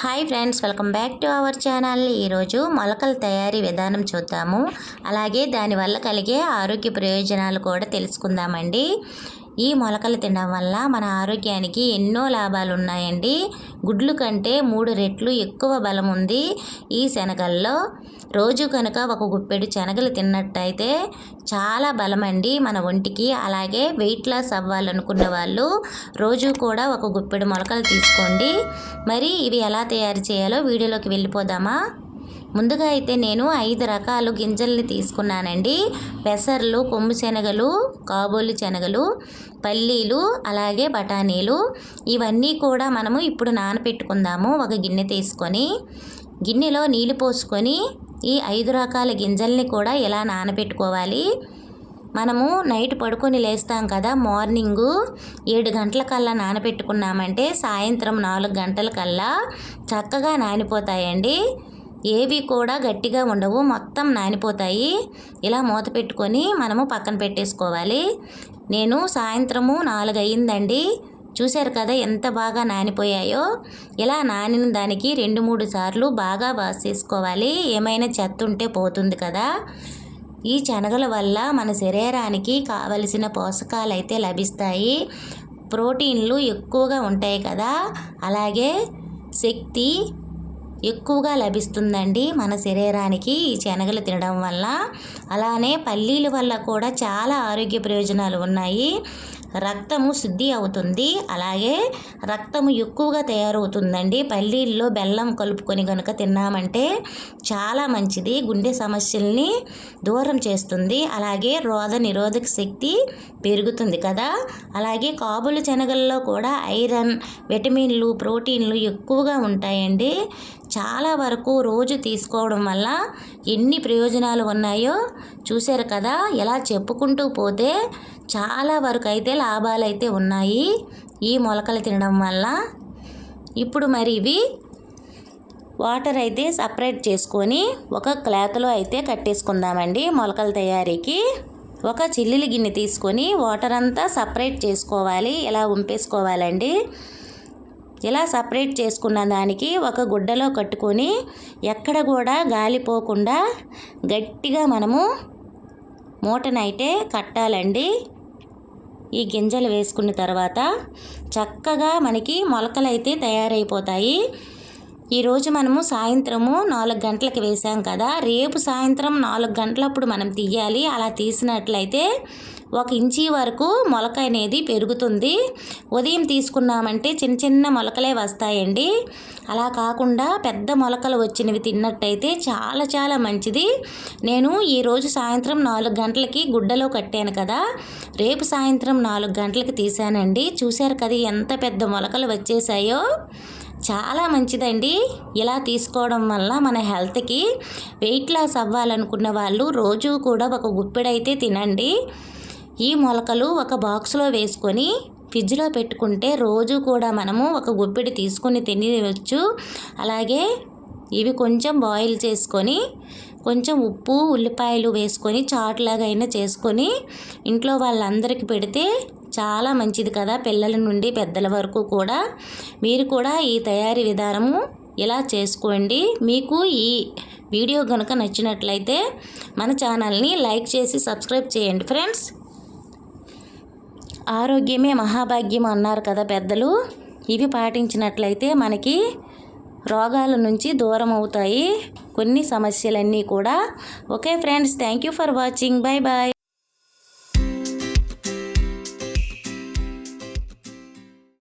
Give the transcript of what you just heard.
Hi friends welcome back to our channel. ఈరోజు మొలకల తయారీ విధానం చూద్దాము. అలాగే దానివల్ల కలిగే ఆరోగ్య ప్రయోజనాలు కూడా తెలుసుకుందామండి. ఈ మొలకలు తినడం వల్ల మన ఆరోగ్యానికి ఎన్నో లాభాలు ఉన్నాయండి గుడ్లు కంటే మూడు రెట్లు ఎక్కువ బలం ఉంది. ఈ శనగల్లో రోజు కనుక ఒక గుప్పెడు శనగలు తిన్నట్టయితే చాలా బలమండి మన ఒంటికి. అలాగే వెయిట్ లాస్ అవ్వాలనుకున్న వాళ్ళు రోజు కూడా ఒక గుప్పెడు మొలకలు తీసుకోండి. మరి ఇవి ఎలా తయారు చేయాలో వీడియోలోకి వెళ్ళిపోదామా? ముందుగా అయితే నేను ఐదు రకాలు గింజల్ని తీసుకున్నానండి. పెసర్లు కొమ్ము శనగలు కాబోలు శనగలు పల్లీలు అలాగే బఠానీలు. ఇవన్నీ కూడా మనము ఇప్పుడు నానపెట్టుకుందాము ఒక గిన్నె తీసుకొని. గిన్నెలో నీళ్ళు పోసుకొని ఈ ఐదు రకాల గింజల్ని కూడా ఇలా నానబెట్టుకోవాలి మనము నైట్ పడుకొని లేస్తాం కదా మార్నింగు ఏడు గంటల కల్లా నానబెట్టుకున్నామంటే సాయంత్రం నాలుగు గంటల కల్లా చక్కగా నానిపోతాయండి. ఏవి కూడా గట్టిగా ఉండవు మొత్తం నానిపోతాయి. ఇలా మూత పెట్టుకొని మనము పక్కన పెట్టేసుకోవాలి. నేను సాయంత్రము నాలుగు అయ్యిందండి చూశారు కదా ఎంత బాగా నానిపోయాయో. ఇలా నానిన దానికి రెండు మూడు సార్లు బాగా వాష్ చేసుకోవాలి. ఏమైనా చెత్త ఉంటే పోతుంది కదా. ఈ శనగల వల్ల మన శరీరానికి కావలసిన పోషకాలు అయితే లభిస్తాయి. ప్రోటీన్లు ఎక్కువగా ఉంటాయి కదా. అలాగే శక్తి ఎక్కువగా లభిస్తుందండి మన శరీరానికి ఈ శనగలు తినడం వల్ల. అలానే పల్లీల వల్ల కూడా చాలా ఆరోగ్య ప్రయోజనాలు ఉన్నాయి. రక్తము శుద్ధి అవుతుంది. అలాగే రక్తము ఎక్కువగా తయారవుతుందండి. పల్లీల్లో బెల్లం కలుపుకొని కనుక తిన్నామంటే చాలా మంచిది. గుండె సమస్యల్ని దూరం చేస్తుంది. అలాగే రోగ నిరోధక శక్తి పెరుగుతుంది కదా. అలాగే కాబులు శనగల్లో కూడా ఐరన్ విటమిన్లు ప్రోటీన్లు ఎక్కువగా ఉంటాయండి. చాలా వరకు రోజు తీసుకోవడం వల్ల ఎన్ని ప్రయోజనాలు ఉన్నాయో చూశారు కదా. ఎలా చెప్పుకుంటూ పోతే చాలా వరకు అయితే లాభాలు అయితే ఉన్నాయి ఈ మొలకలు తినడం వల్ల. ఇప్పుడు మరి ఇవి వాటర్ అయితే సపరేట్ చేసుకొని ఒక క్లాత్లో అయితే కట్టేసుకుందామండి మొలకల తయారీకి. ఒక చిల్లిలి గిన్నె తీసుకొని వాటర్ అంతా సపరేట్ చేసుకోవాలి. ఇలా ఉంపేసుకోవాలండి? ఇలా సపరేట్ చేసుకున్న దానికి ఒక గుడ్డలో కట్టుకొని ఎక్కడ కూడా గాలిపోకుండా గట్టిగా మనము మూటనైతే కట్టాలండి. ఈ గింజలు వేసుకున్న తర్వాత చక్కగా మనకి మొలకలు అయితే తయారైపోతాయి ఈరోజు మనము సాయంత్రము నాలుగు గంటలకు వేసాం కదా. రేపు సాయంత్రం నాలుగు గంటలప్పుడు మనం తీయాలి. అలా తీసినట్లయితే ఒక ఇంచి వరకు మొలక అనేది పెరుగుతుంది. ఉదయం తీసుకున్నామంటే చిన్న చిన్న మొలకలే వస్తాయండి. అలా కాకుండా పెద్ద మొలకలు వచ్చినవి తిన్నట్టయితే చాలా చాలా మంచిది. నేను ఈరోజు సాయంత్రం నాలుగు గంటలకి గుడ్డలో కట్టాను కదా. రేపు సాయంత్రం నాలుగు గంటలకి తీసానండి చూశారు కదా ఎంత పెద్ద మొలకలు వచ్చేసాయో. చాలా మంచిదండి. ఇలా తీసుకోవడం వల్ల మన హెల్త్కి వెయిట్ లాస్ అవ్వాలనుకున్న వాళ్ళు రోజు కూడా ఒక గుప్పెడైతే తినండి. ఈ మొలకలు ఒక బాక్స్లో వేసుకొని ఫ్రిడ్జ్లో పెట్టుకుంటే రోజు కూడా మనము ఒక గుప్పిడి తీసుకొని తినవచ్చు. అలాగే ఇవి కొంచెం బాయిల్ చేసుకొని కొంచెం ఉప్పు ఉల్లిపాయలు వేసుకొని చాట్లాగా అయినా చేసుకొని ఇంట్లో వాళ్ళందరికీ పెడితే చాలా మంచిది కదా పిల్లల నుండి పెద్దల వరకు కూడా. మీరు కూడా ఈ తయారీ విధానము ఇలా చేసుకోండి. మీకు ఈ వీడియో కనుక నచ్చినట్లయితే మన ఛానల్ని లైక్ చేసి సబ్స్క్రైబ్ చేయండి ఫ్రెండ్స్. ఆరోగ్యమే మహాభాగ్యం అన్నారు కదా పెద్దలు. ఇవి పాటించినట్లయితే మనకి రోగాల నుంచి దూరం అవుతాయి. కొన్ని సమస్యలన్నీ కూడా. Okay friends thank you for watching. Bye bye